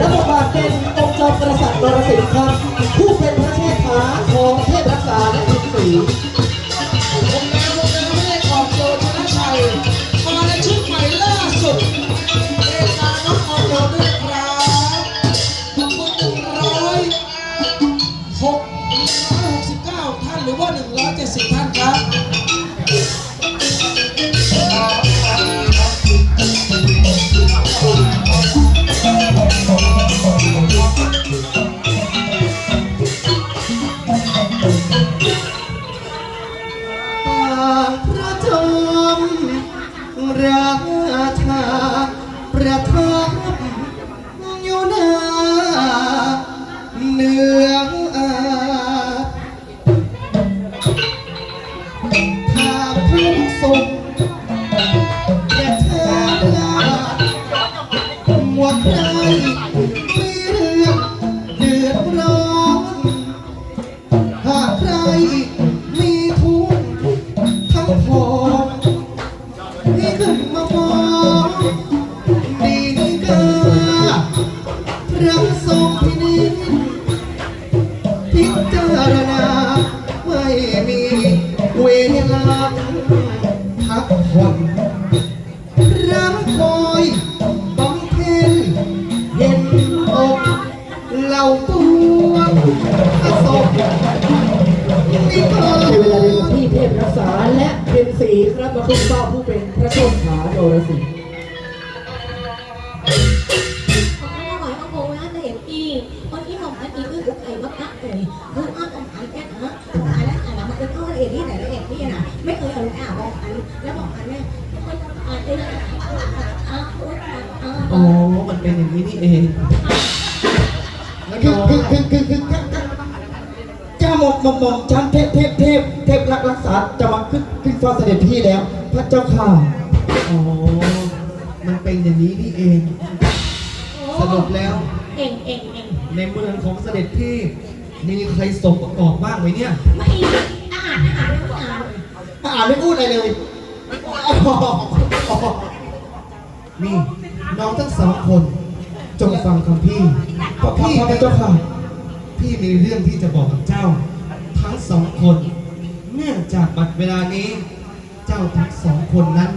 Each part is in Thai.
รับบทบาทเป็นองค์จอมกษัตริย์นรสิงห์ครับ ผู้เป็นพระเชษฐาของเทพรักษาและอินทรีผมแดงวงแดงไม่ได้ออกโดยชนะชัยมาในชุดใหม่ล่าสุดเอกาน้องออกโดยด้วยครับขอบคุณหนึ่งร้อยหกหนึ่งร้อยหกสิบเก้าท่านหรือว่าหนึ่งร้อยเจ็ดสิบท่านครับา พ็ญศรีครับมาคุณต้อผู้เป็นพระโชคขาโนรสิงห์ Ông nói hỏi ông bố á, thì em y Con ý không phải y cứ cũng thầy mất ác rồi Cứ ác ông phải chết hả Không phải là là mà cái có em ý này là em ý nè Mấy người ở ảo bọn anh Nó bọn anh ấy Ôi, à, đây là- à, ôi, à, à, อ๋อมันเป็นอย่างนี้นี่เองคือคือคือคือคือเจ้าหมอม หมอมหมอมฉันเทพเทพเทพเทพรักรักษาจะมาขึ้นขึ้นฟ้าเสด็จพี่แล้ว พระเจ้าค่ะ อ๋อ มันเป็นอย่างนี้นี่เอง สรุปแล้ว Em em em ในเมืองของเสด็จพี่ มีใครสมประกอบบ้างไหมเนี่ย Mà y À à à à à อ่านไม่พูดอะไรเลยนี่น้องทั้งสองคน จงฟังคำพี่เพราะพี่พระเจ้าค่ะ ที่มีเรื่องที่จะบอกกับเจ้า ทั้งสองคน เนื่องจากบัดเวลานี้ เจ้าทั้งสองคนนั้น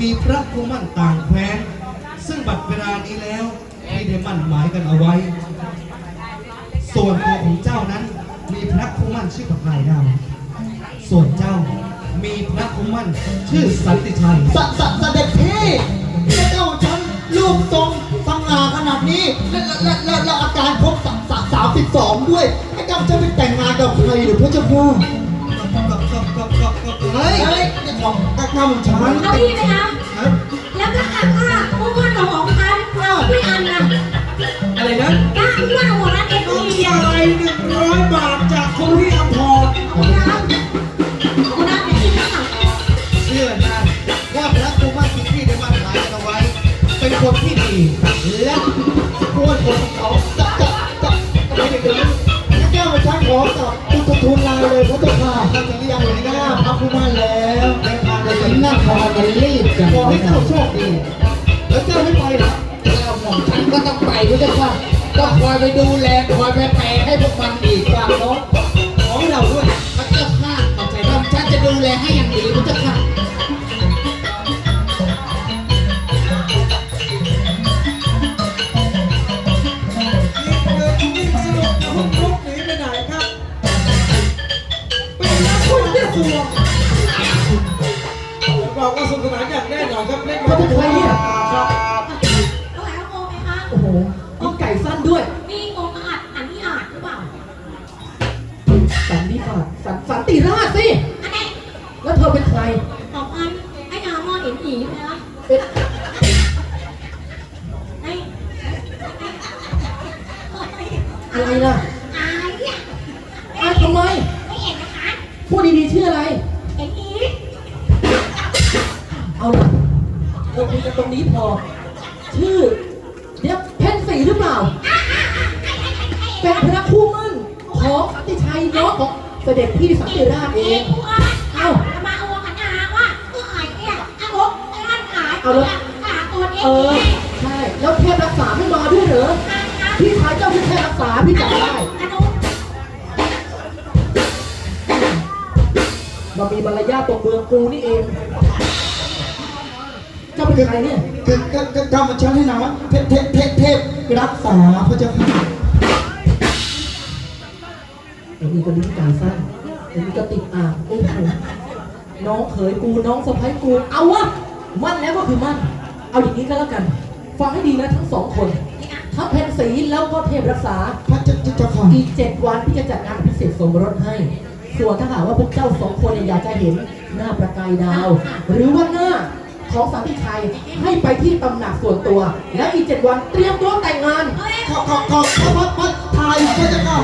มีพระคุมั่นต่างแคว้น ซึ่งบัดเวลานี้แล้วที่ได้มั่นหมายกันเอาไว้ ส่วนตัวของเจ้านั้น มีพระคุมั่นชื่อกับนายดาวส่วนเจ้ามีพระคุมั่นชื่อสันติชัยสัสะเสด็จพี่เจ้าฉันรูปทรงสง่าขนาดนี้ และและและอาการพบสัง 32 ด้วยไอ้กำจะไปแต่งงานกับใครหรือพระเจ้าพ่อเฮ้ยเฮ้ยจะบอกกระทำฉันเอาพี่ไหมคะแล้วก็อ่านว่าพวกมันของกันเราไม่อันนะอะไรนะกล้าว่าหัวร้านเอ็มดีจ่ายหนึ่งร้อยบาทจากคนที่อัพพอรเชื่อนะว่าพระตัวมาสิที่ได้มาถ่ากันเอาไว้ เป็นคนที่ดีและควรคนของเขา แต่สำหนัน้ากคอมันรีบจังขอให้เจ้าโชคดี แล้วเจ้าไม่ไปเหรอแล้วหม่อมฉันก็ต้องไปพระเจ้าค่ะต้องคอยไปดูแลคอยไปแปลให้พวกมันอีกฝากน้อง น่นอนครับเล่นเขาเป็นใครเนี่ยครับ có phải ông ô hay không โอ้โหมีไก่สั้นด้วย มีองค์อาจอันนี้อาจหรือเปล่า สันนิบาตสันสันติราชสิ อันนี้แล้วเธอเป็นใครของอันไอ้อาหม้อเห็นผีไหมคะเอ๊ะไอ้อะไรล่ะ อายเนี่ยอ้าวทำไม ไม่เห็นนะคะ พูดดีๆชื่ออะไร พียกันตรงนี้พอ ชื่อเดี๋ยวเพนสีหรือเปล่า เป็นพระคู่มั่นของสันติชัยน้องของเสด็จพี่สังติราชเองเอ้าเนี่ยอาบกไอ้ร่างขายเอแล้วเออใช่แล้วเทพรักษาไม่มาด้วยเหรอพี่ชายเจ้าพี่เทพรักษาพี่จับได้มามีมารยาทตัวเมืองกูนี่เอง เจ้าเป็นใครเนี่ยคือก็ก็ก็มันฉันให้นามว่าเทพเทพเทพเทพรักษาพระเจ้าค่ะไอ้นี่ก็ลิ้นกาสั้นไอ้นี่ก็ติดอ่างโอ้โหน้องเขยกูน้องสะพ้ายกู เอาวะ มั่นแล้วก็คือมั่น เอาอย่างนี้ก็แล้วกัน ฟังให้ดีนะทั้งสองคนทั้งเพนสีแล้วก็เทพรักษา พระเจ้าเจ้าค่ะอีกเจ็ดวันที่จะจัดงานพิเศษสมรสให้ ส่วนถ้าหากว่าพวกเจ้าสองคนเนี่ยอยากจะเห็นหน้าประกายดาว หรือว่าหน้า ของสามีชัยให้ไปที่ตำหนักส่วนตัว และอีกเจ็ดวันเตรียมตัวแต่งงานเอ้ยขอขอขอพระพระพระไทยพระเจ้าค่ะ